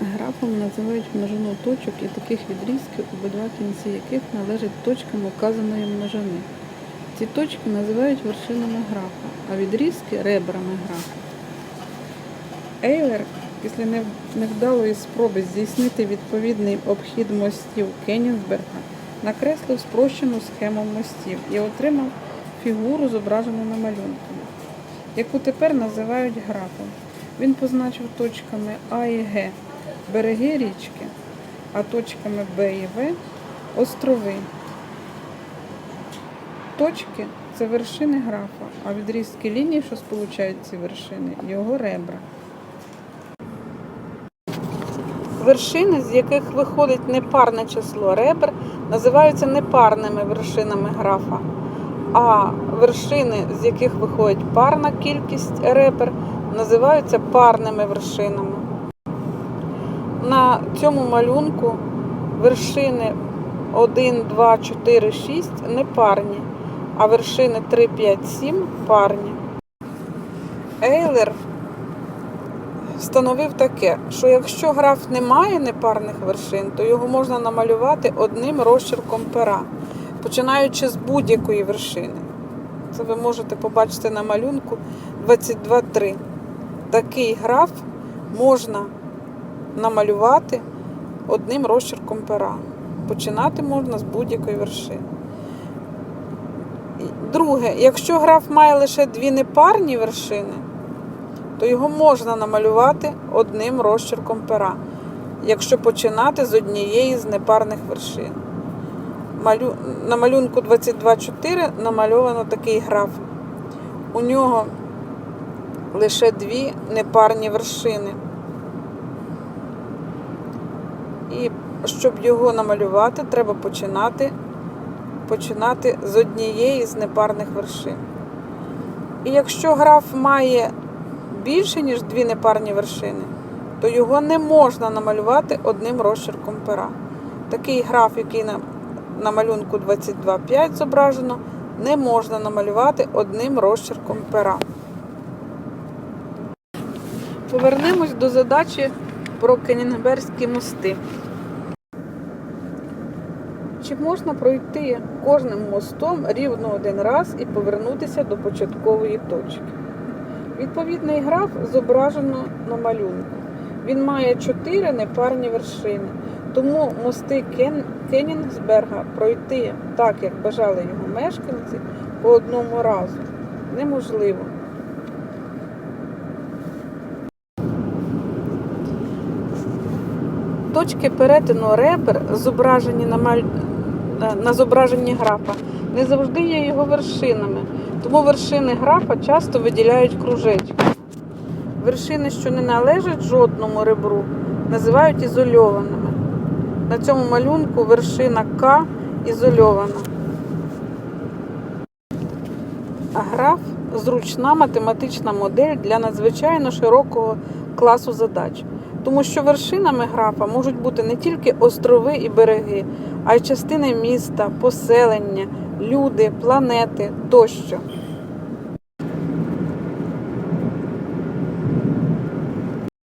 Графом називають множину точок і таких відрізків, обидва кінці яких належать точкам указаної множини. Ці точки називають вершинами графа, а відрізки ребрами графа. Ейлер після невдалої спроби здійснити відповідний обхід мостів Кенінсберга накреслив спрощену схему мостів і отримав фігуру, зображену на малюнку, яку тепер називають графом. Він позначив точками А і Г береги річки, а точками Б і В острови. Точки це вершини графа, а відрізки ліній, що сполучають ці вершини, його ребра. Вершини, з яких виходить непарне число ребр, називаються непарними вершинами графа. А вершини, з яких виходить парна кількість ребер, називаються парними вершинами. На цьому малюнку вершини 1, 2, 4, 6 не парні, а вершини 3, 5, 7 парні. Ейлер встановив таке, що якщо граф не має непарних вершин, то його можна намалювати одним розчерком пера, починаючи з будь-якої вершини. Це ви можете побачити на малюнку 22.3. Такий граф можна намалювати одним розчерком пера. Починати можна з будь-якої вершини. Друге, якщо граф має лише дві непарні вершини, то його можна намалювати одним розчерком пера, якщо починати з однієї з непарних вершин. Малю... На малюнку 22.4 намальовано такий граф. У нього лише дві непарні вершини. І щоб його намалювати, треба починати, починати з однієї з непарних вершин. І якщо граф має більше, ніж дві непарні вершини, то його не можна намалювати одним розчерком пера. Такий граф, який на, на малюнку 22.5 зображено, не можна намалювати одним розчерком пера. Повернемось до задачі про Кенігберзькі мости. Чи можна пройти кожним мостом рівно один раз і повернутися до початкової точки? Відповідний граф зображено на малюнку. Він має чотири непарні вершини, тому мости Кен... Кенігсберга пройти так, як бажали його мешканці, по одному разу неможливо. Точки перетину ребер, зображені на. На зображенні графа, не завжди є його вершинами, тому вершини графа часто виділяють кружечки. Вершини, що не належать жодному ребру, називають ізольованими. На цьому малюнку вершина К ізольована. А граф зручна математична модель для надзвичайно широкого класу задач. Тому що вершинами графа можуть бути не тільки острови і береги, а й частини міста, поселення, люди, планети тощо.